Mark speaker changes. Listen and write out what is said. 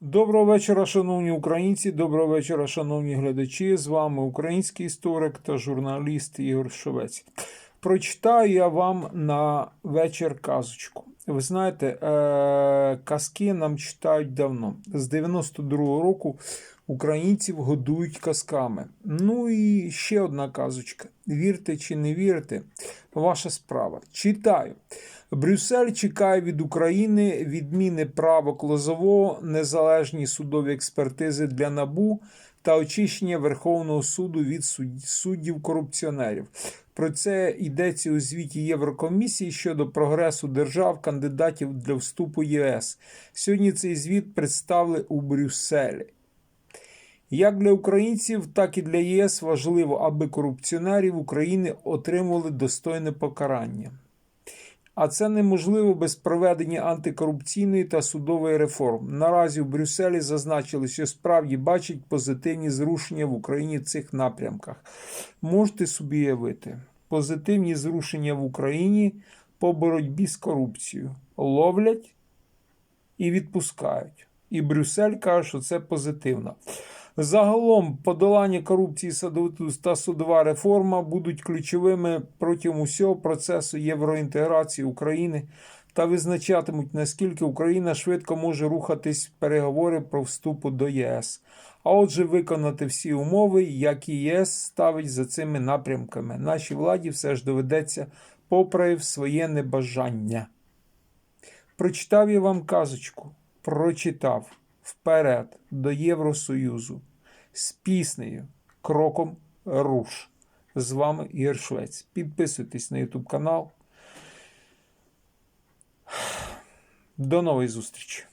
Speaker 1: Доброго вечора, шановні українці. Доброго вечора, шановні глядачі. З вами український історик та журналіст Ігор Шовець. Прочитаю я вам на вечір казочку. Ви знаєте, е- казки нам читають давно. З 92-го року українців годують казками. Ну і ще одна казочка. Вірте чи не вірте, ваша справа. Читаю. Брюссель чекає від України відміни правок Лозового, незалежні судові експертизи для НАБУ та очищення Верховного суду від суддів-корупціонерів. Про це йдеться у звіті Єврокомісії щодо прогресу держав кандидатів для вступу ЄС. Сьогодні цей звіт представили у Брюсселі. Як для українців, так і для ЄС важливо, аби корупціонерів України отримували достойне покарання. А це неможливо без проведення антикорупційної та судової реформ. Наразі в Брюсселі зазначили, що справді бачать позитивні зрушення в Україні в цих напрямках. Можете собі уявити, позитивні зрушення в Україні по боротьбі з корупцією ловлять і відпускають. І Брюссель каже, що це позитивно. Загалом подолання корупції та судова реформа будуть ключовими протягом усього процесу євроінтеграції України та визначатимуть, наскільки Україна швидко може рухатись в переговори про вступу до ЄС. А отже, виконати всі умови, які ЄС ставить за цими напрямками. Нашій владі все ж доведеться поправив своє небажання. Прочитав я вам казочку, прочитав вперед до Євросоюзу з піснею Кроком руш. З вами Ігор Швець. Підписуйтесь на YouTube канал. До нової зустрічі!